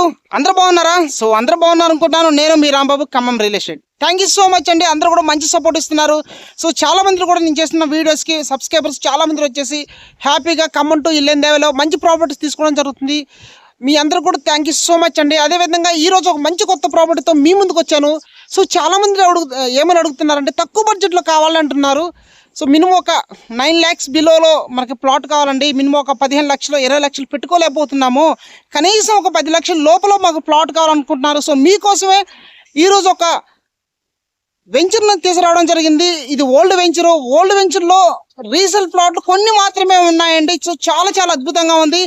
ఉన్నారు అందరూ బాగున్నారా? సో అందరూ బాగున్నారు అనుకుంటున్నాను నేను మీ Rambabu Khammam real estate. Thank you so much అండి. అందరూ కూడా మంచి సపోర్ట్ ఇస్తున్నారు. సో చాలా మంది కూడా నేను చేస్తున్న వీడియోస్కి సబ్స్క్రైబర్స్ చాలా మంది వచ్చేసి హ్యాపీగా ఖమ్మం టు ఇల్లెందేవలో మంచి ప్రాపర్టీస్ తీసుకోవడం జరుగుతుంది. మీ అందరూ కూడా థ్యాంక్ యూ సో మచ్ అండి. అదేవిధంగా ఈరోజు ఒక మంచి కొత్త ప్రాపర్టీతో మీ ముందుకు వచ్చాను. సో చాలామంది అడుగు ఏమని అడుగుతున్నారంటే తక్కువ బడ్జెట్లో కావాలంటున్నారు. సో మినిమం ఒక నైన్ ల్యాక్స్ బిలోలో మనకి ప్లాట్ కావాలండి. మినిమం ఒక పదిహేను లక్షలు ఇరవై లక్షలు పెట్టుకోలేకపోతున్నాము. కనీసం ఒక పది లక్షల లోపల మాకు ప్లాట్ కావాలనుకుంటున్నారు. సో మీకోసమే ఈరోజు ఒక వెంచర్ను తీసుకురావడం జరిగింది. ఇది ఓల్డ్ వెంచర్. ఓల్డ్ వెంచర్లో రీసేల్ ప్లాట్లు కొన్ని మాత్రమే ఉన్నాయండి. సో చాలా చాలా అద్భుతంగా ఉంది.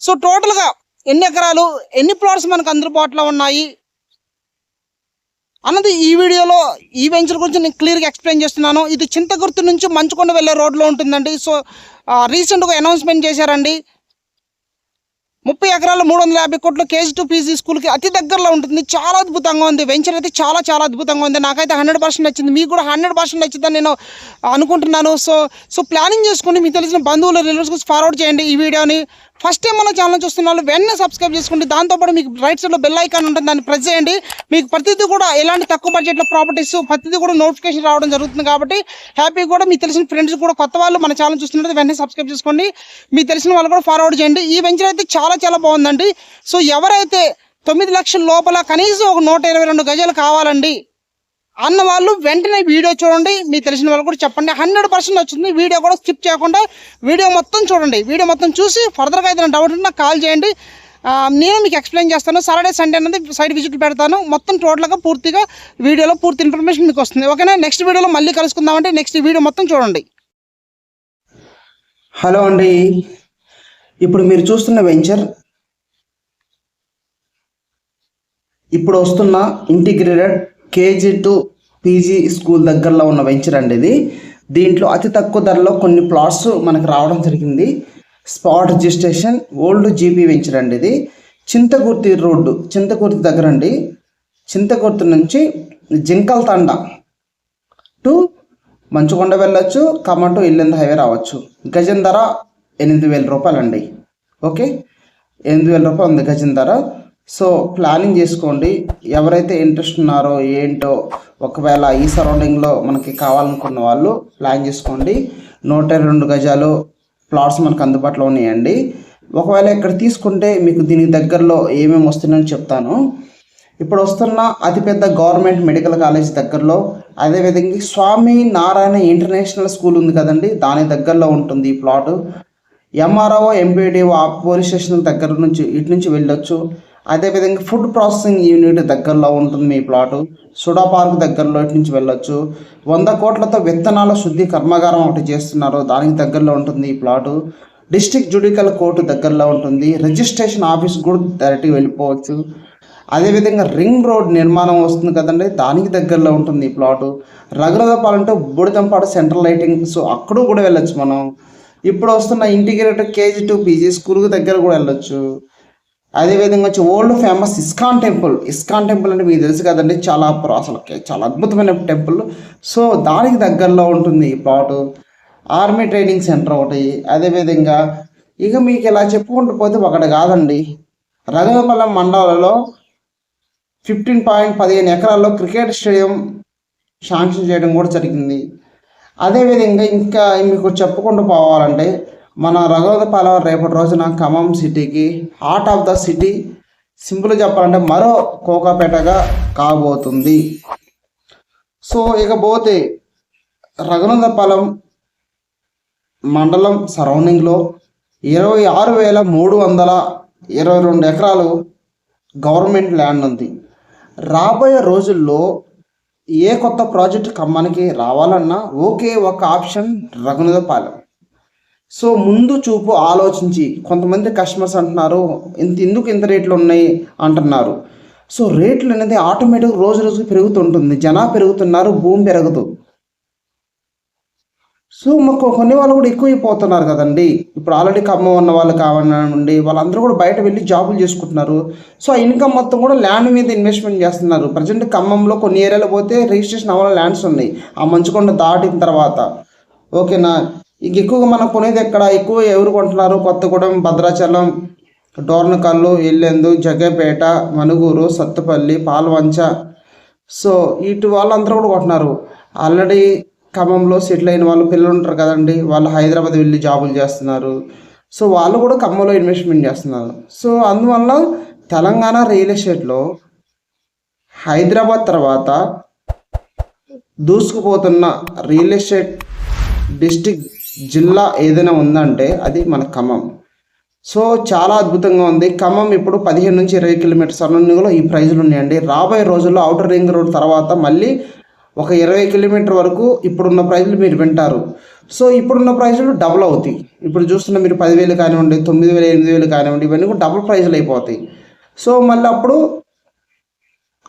సో టోటల్గా ఎన్ని ఎకరాలు ఎన్ని ప్లాట్స్ మనకు అందుబాటులో ఉన్నాయి? అన్నది ఈ వీడియోలో ఈ వెంచర్ గురించి నేను క్లియర్గా ఎక్స్ప్లెయిన్ చేస్తున్నాను. ఇది చింతగుర్తు నుంచి మంచుకొండ వెళ్ళే రోడ్లో ఉంటుందండి. సో రీసెంట్గా అనౌన్స్మెంట్ చేశారండి. ముప్పై ఎకరాలు మూడు వందల యాభై కోట్లు కేజీ టు పీజీ స్కూల్కి అతి దగ్గరలో ఉంటుంది. చాలా అద్భుతంగా ఉంది. వెంచర్ అయితే చాలా చాలా అద్భుతంగా ఉంది. నాకైతే హండ్రెడ్ పర్సెంట్ నచ్చింది. మీకు కూడా హండ్రెడ్ పర్సెంట్ నచ్చిందని నేను అనుకుంటున్నాను. సో సో ప్లానింగ్ చేసుకుని మీకు తెలిసిన బంధువులు రిలేటివ్స్ ఫార్వర్డ్ చేయండి ఈ వీడియోని. ఫస్ట్ టైం మన ఛానల్ చూస్తున్న వాళ్ళు వెంటనే సబ్స్క్రైబ్ చేసుకోండి దాంతోపాటు మీకు రైట్ సైడ్లో బెల్ ఐకాన్ ఉంటుంది దాన్ని ప్రెస్ చేయండి. మీకు ప్రతిదీ కూడా ఎలాంటి తక్కువ బడ్జెట్లో ప్రాపర్టీస్ ప్రతిదీ కూడా నోటిఫికేషన్ రావడం జరుగుతుంది కాబట్టి హ్యాపీ కూడా మీకు తెలిసిన ఫ్రెండ్స్ కూడా కొత్త వాళ్ళు మన ఛానల్ చూస్తున్నట్టు వెంటనే సబ్స్క్రైబ్ చేసుకోండి. మీకు తెలిసిన వాళ్ళు కూడా ఫార్వర్డ్ చేయండి. ఈ వెంచర్ అయితే చాలా చాలా బాగుందండి. సో ఎవరైతే తొమ్మిది లక్షల లోపల కనీసం ఒక నూట ఇరవై రెండు గజాలు కావాలండి అన్న వాళ్ళు వెంటనే వీడియో చూడండి. మీకు తెలిసిన వాళ్ళు కూడా చెప్పండి. హండ్రెడ్ పర్సెంట్ వచ్చింది. వీడియో కూడా స్కిప్ చేయకుండా వీడియో మొత్తం చూడండి. వీడియో మొత్తం చూసి ఫర్దర్గా ఏదైనా డౌట్ ఉంటే నాకు కాల్ చేయండి. నేను మీకు ఎక్స్ప్లెయిన్ చేస్తాను. సాటర్డే సండే అనేది సైడ్ విజిట్ పెడతాను. మొత్తం టోటల్గా పూర్తిగా వీడియోలో పూర్తి ఇన్ఫర్మేషన్ మీకు వస్తుంది. ఓకేనా? నెక్స్ట్ వీడియోలో మళ్ళీ కలుసుకుందామంటే నెక్స్ట్ వీడియో మొత్తం చూడండి. హలో అండి. ఇప్పుడు మీరు చూస్తున్న వెంచర్ ఇప్పుడు వస్తున్న integrated KG to PG school దగ్గరలో ఉన్న వెంచర్ అండి ఇది. దీంట్లో అతి తక్కువ ధరలో కొన్ని ప్లాట్స్ మనకు రావడం జరిగింది. Spot registration old GP venture అండి ఇది. చింతకుర్తి రోడ్డు చింతకుర్తి దగ్గర అండి. చింతకుర్తి నుంచి జింకల్ తండ టు మంచుకొండ వెళ్ళొచ్చు కమటు టు ఇల్లెంద హైవే రావచ్చు. గజం ధర ఎనిమిది వేల రూపాయలు అండి ఓకే? ఎనిమిది వేల రూపాయలు ఉంది గజం ధర. సో ప్లానింగ్ చేసుకోండి. ఎవరైతే ఇంట్రెస్ట్ ఉన్నారో ఏంటో ఒకవేళ ఈ సరౌండింగ్లో మనకి కావాలనుకున్న వాళ్ళు ప్లాన్ చేసుకోండి. నూట ఇరవై రెండు గజాలు ప్లాట్స్ మనకు అందుబాటులో ఉన్నాయండి. ఒకవేళ ఇక్కడ తీసుకుంటే మీకు దీనికి దగ్గరలో ఏమేమి వస్తుందని చెప్తాను. ఇప్పుడు వస్తున్న అతిపెద్ద గవర్నమెంట్ మెడికల్ కాలేజ్ దగ్గరలో అదేవిధంగా స్వామి నారాయణ ఇంటర్నేషనల్ స్కూల్ ఉంది కదండి దాని దగ్గరలో ఉంటుంది ఈ ప్లాట్ ఎంఆర్ఓ ఎంపీడీఓ ఆ పోలీస్ స్టేషన్ దగ్గర నుంచి ఇటు నుంచి వెళ్ళొచ్చు. అదేవిధంగా ఫుడ్ ప్రాసెసింగ్ యూనిట్ దగ్గరలో ఉంటుంది మీ ప్లాటు సుడా పార్క్ దగ్గరలో నుంచి వెళ్ళొచ్చు. వంద కోట్లతో విత్తనాల శుద్ధి కర్మాగారం ఒకటి చేస్తున్నారు. దానికి దగ్గరలో ఉంటుంది ఈ ప్లాటు డిస్ట్రిక్ట్ జుడికల్ కోర్టు దగ్గరలో ఉంటుంది. రిజిస్ట్రేషన్ ఆఫీస్ కూడా డైరెక్ట్గా వెళ్ళిపోవచ్చు. అదేవిధంగా రింగ్ రోడ్ నిర్మాణం వస్తుంది కదండి. దానికి దగ్గరలో ఉంటుంది ఈ plot Raghunathapalem to Buditampadu central lighting so అక్కడ కూడా వెళ్ళొచ్చు మనం. ఇప్పుడు వస్తున్న ఇంటిగ్రేటెడ్ కేజీ టు పీజీ స్కూల్కి దగ్గర కూడా వెళ్ళొచ్చు. అదేవిధంగా వచ్చి old famous ISKCON temple. ISKCON temple అంటే మీకు తెలుసు కదండి చాలా అసలు చాలా అద్భుతమైన టెంపుల్. సో దానికి దగ్గరలో ఉంటుంది ఈ ప్లాటు ఆర్మీ ట్రైనింగ్ సెంటర్ ఒకటి. అదేవిధంగా ఇక మీకు ఇలా చెప్పుకుంటూ పోతే ఒకటి కాదండి. రఘునాథపాలెం మండలంలో ఫిఫ్టీన్ పాయింట్ పదిహేను ఎకరాల్లో క్రికెట్ స్టేడియం శాంక్షన్ చేయడం కూడా జరిగింది. అదేవిధంగా ఇంకా మీకు చెప్పుకుంటూ పోవాలంటే మన రఘునాథపాలెం రేపటి రోజున ఖమ్మం సిటీకి heart of the city. Simple చెప్పాలంటే మరో కోకాపేటగా కాబోతుంది. సో ఇకపోతే రఘునందపాలెం మండలం సరౌండింగ్లో ఇరవై ఆరు వేల మూడు వందల ఇరవై రెండు ఎకరాలు గవర్నమెంట్ ల్యాండ్ ఉంది. రాబోయే రోజుల్లో ఏ కొత్త ప్రాజెక్ట్ ఖమ్మానికి రావాలన్నా ఒకే ఒక ఆప్షన్ రఘునందపాలెం సో ముందు చూపు ఆలోచించి కొంతమంది కస్టమర్స్ అంటున్నారు ఇంత ఎందుకు ఇంత రేట్లు ఉన్నాయి? అంటున్నారు. సో రేట్లు అనేది ఆటోమేటిక్ రోజు రోజుకి పెరుగుతుంటుంది. జనా పెరుగుతున్నారు భూమి పెరగదు. సో మాకు కొన్ని వాళ్ళు కూడా ఎక్కువైపోతున్నారు కదండి. ఇప్పుడు ఆల్రెడీ ఖమ్మం ఉన్న వాళ్ళు కావాలండి వాళ్ళందరూ కూడా బయట వెళ్ళి జాబులు చేసుకుంటున్నారు. సో ఆ ఇన్కమ్ మొత్తం కూడా ల్యాండ్ మీద ఇన్వెస్ట్మెంట్ చేస్తున్నారు. ప్రజెంట్ ఖమ్మంలో కొన్ని ఏరియాలో పోతే రిజిస్ట్రేషన్ అవ్వాలి ల్యాండ్స్ ఉన్నాయి. ఆ మంచుకొండ దాటిన తర్వాత. ఓకేనా? ఇంక ఎక్కువగా మనం కొనేది ఎక్కడ? ఎక్కువ ఎవరు కొంటున్నారు? కొత్తగూడెం భద్రాచలం డోర్నకల్లు ఎల్లెందు జగ్గపేట మనుగూరు సత్తుపల్లి పాల్వంచ. సో ఇటు వాళ్ళందరూ కూడా కొంటున్నారు. ఆల్రెడీ ఖమ్మంలో సెటిల్ అయిన వాళ్ళు పిల్లలు ఉంటారు కదండి. వాళ్ళు హైదరాబాద్ వెళ్ళి జాబులు చేస్తున్నారు. సో వాళ్ళు కూడా ఖమ్మంలో ఇన్వెస్ట్మెంట్ చేస్తున్నారు. సో అందువల్ల తెలంగాణ రియల్ ఎస్టేట్లో హైదరాబాద్ తర్వాత దూసుకుపోతున్న రియల్ ఎస్టేట్ డిస్టిక్ జిల్లా ఏదైనా ఉందంటే అది మన ఖమ్మం. సో చాలా అద్భుతంగా ఉంది. ఖమ్మం ఇప్పుడు పదిహేను నుంచి ఇరవై కిలోమీటర్స్ సరౌండింగ్లో ఈ ప్రైజులు ఉన్నాయండి. రాబోయే రోజుల్లో అవుటర్ రింగ్ రోడ్ తర్వాత మళ్ళీ ఒక ఇరవై కిలోమీటర్ వరకు ఇప్పుడున్న ప్రైజులు మీరు వింటారు. సో ఇప్పుడున్న ప్రైజులు డబుల్ అవుతాయి. ఇప్పుడు చూస్తున్న మీరు పదివేలు కానివ్వండి తొమ్మిది వేలు ఎనిమిది వేలు కానివ్వండి ఇవన్నీ కూడా డబుల్ ప్రైజులు అయిపోతాయి. సో మళ్ళీ అప్పుడు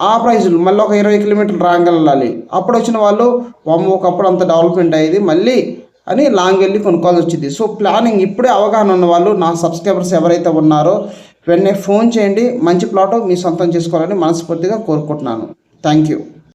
ఆ ప్రైజులు మళ్ళీ ఒక ఇరవై కిలోమీటర్లు రాగలాలి వెళ్ళాలి. అప్పుడు వచ్చిన వాళ్ళు వామ్మో ఒకప్పుడు అంత డెవలప్మెంట్ అయ్యేది. మళ్ళీ అని లాంగ్ వెళ్ళి కొనుక్కోవాల్సి వచ్చింది. సో ప్లానింగ్ ఇప్పుడే అవగాహన ఉన్న వాళ్ళు నా సబ్స్క్రైబర్స్ ఎవరైతే ఉన్నారో వెంటనే ఫోన్ చేయండి. మంచి ప్లాట్ మీ సొంతం చేసుకోవాలని మనస్ఫూర్తిగా కోరుకుంటున్నాను. Thank you.